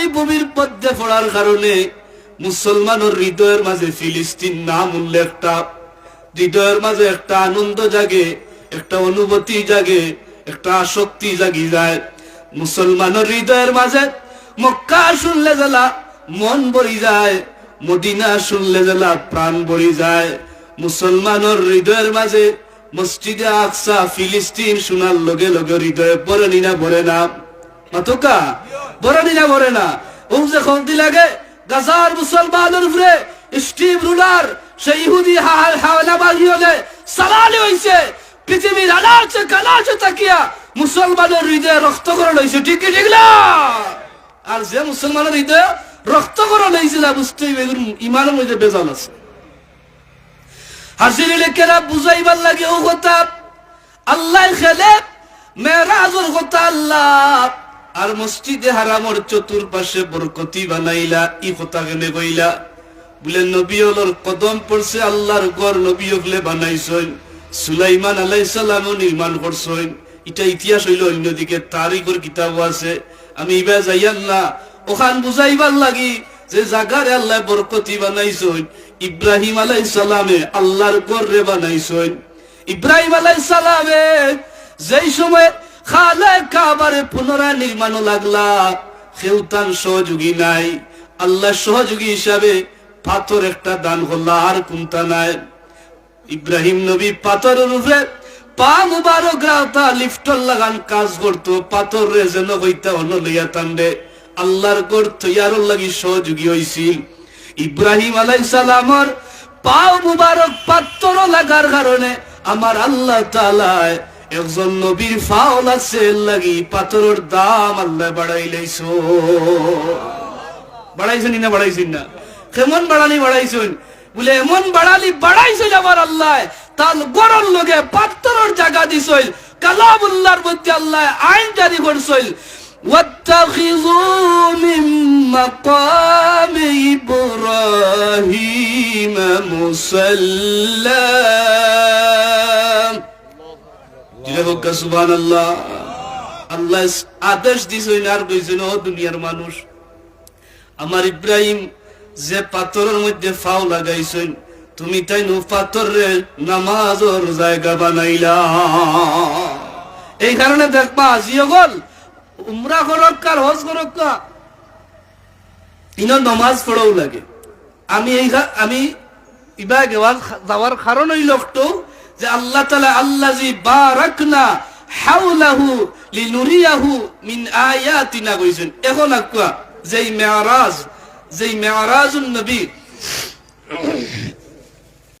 এই ভূমির মধ্যে পড়ার কারণে মুসলমানের হৃদয়ের মাঝে ফিলিস্তিন নাম উল্লেখটা হৃদয়ের মাঝে একটা আনন্দ জাগে, একটা অনুভূতি জাগে, একটা আসক্তি জাগি যায়। মুসলমানের হৃদয়ের মাঝে মক্কা শুনলে জ্বালা, মন ভরি যায়, মদিনা শুনলে জ্বালা, প্রাণ ভরি যায়। মুসলমানের হৃদয়ের মাঝে মসজিদে আকসা ফিলিস্তিন শোনার লগে লগে হৃদয়ে পরে নিনা ভরে না। মাতকা, বড় নিনা ভরে না। যে খন্তি লাগে, গাজার মুসলমানের উপরে স্টিভ রুলার, সেই ইহুদি হাওলা বাগি হলে সালালি হইছে। পৃথিবীর আনাচে কানাচে তাকিয়া মুসলমানের হৃদয়ে রক্তকরণ হইছে। ঠিক ঠিক না? আর যে মুসলমানের হৃদয়ে রক্তকরণ হইছে না এগুলো ইমানের মধ্যে বেজাল আছে। হাসির লেখেরা বুঝাইবার লাগে, ও কথা আল্লাহ খেলে মেরাজর কথা, আল্লাহ। আর মসজিদে হারামর চতুর্পাশে বরকতি বানাইলা ই কথা কেনে বলে, নবী হলোর কদম পড়ছে আল্লাহর গর নবী হলে বানাইছইন সুলাইমান সালাম নির্মাণ করছইন এটা ইতিহাস হইল অন্যদিকে, তারিখের কিতাব আছে। আমি ইবা যাইয়ান না ওখান বুঝাইবার লাগি যে জাগারে আল্লাহ বরকতি বানাইছইন ইব্রাহিম আলাইহিস সালামে আল্লাহর গর রে বানাইছইন ইব্রাহিম আলাইহিস সালামে যেই সময় খালে কাবারে পুনরায় নির্মাণ লাগলা। খেউতান সহযোগী নাই। আল্লাহ সহযোগী হিসাবে পাথর একটা দান আর নাই। ইব্রাহিম নবী কাজ পাথর যেন লাগি সহযোগী ইব্রাহিম আলাই পা মুবারক পাথর লাগার কারণে আমার আল্লাহ তালায় একজন নবীর ফাওল আছে লাগি পাথরের দাম আল্লাহ বাড়াই লাইছো বাড়াইছেন না বাড়াইছেন না কেমন বাড়ানি বাড়াইছেন বলে এমন বাড়ালি বাড়াইছিল আমার আল্লাহ তার গরর লগে পাত্তরের জায়গা দিছিল কালামুল্লাহর মধ্যে আল্লাহ আইন জারি করছিল واتخذوا من مقام إبراهيم مصلى আদেশ দিছেন আর কইছেন দুনিয়ার মানুষ। আমার ইব্রাহিম যে পাথরের মধ্যে ফাও লাগাইছেন, তুমি তাই নো পাথরে নামাজর জায়গা বানাইলা। এই কারণে দেখবা জিয়গল উমরা করক আর হজ করক ইনো নমাজ পড়াও লাগে। আমি এই আমি ইবা গেওয়ার যাওয়ার কারণ ওই লোকটো যে আল্লাহ তালা আল্লাহ বা রাখনা হাউলাহু লিনুরিয়াহু মিন আয়াতিনা কইছেন। এখন আকুয়া যেই মেয়ারাজ, যেই মেয়ারাজুন নবী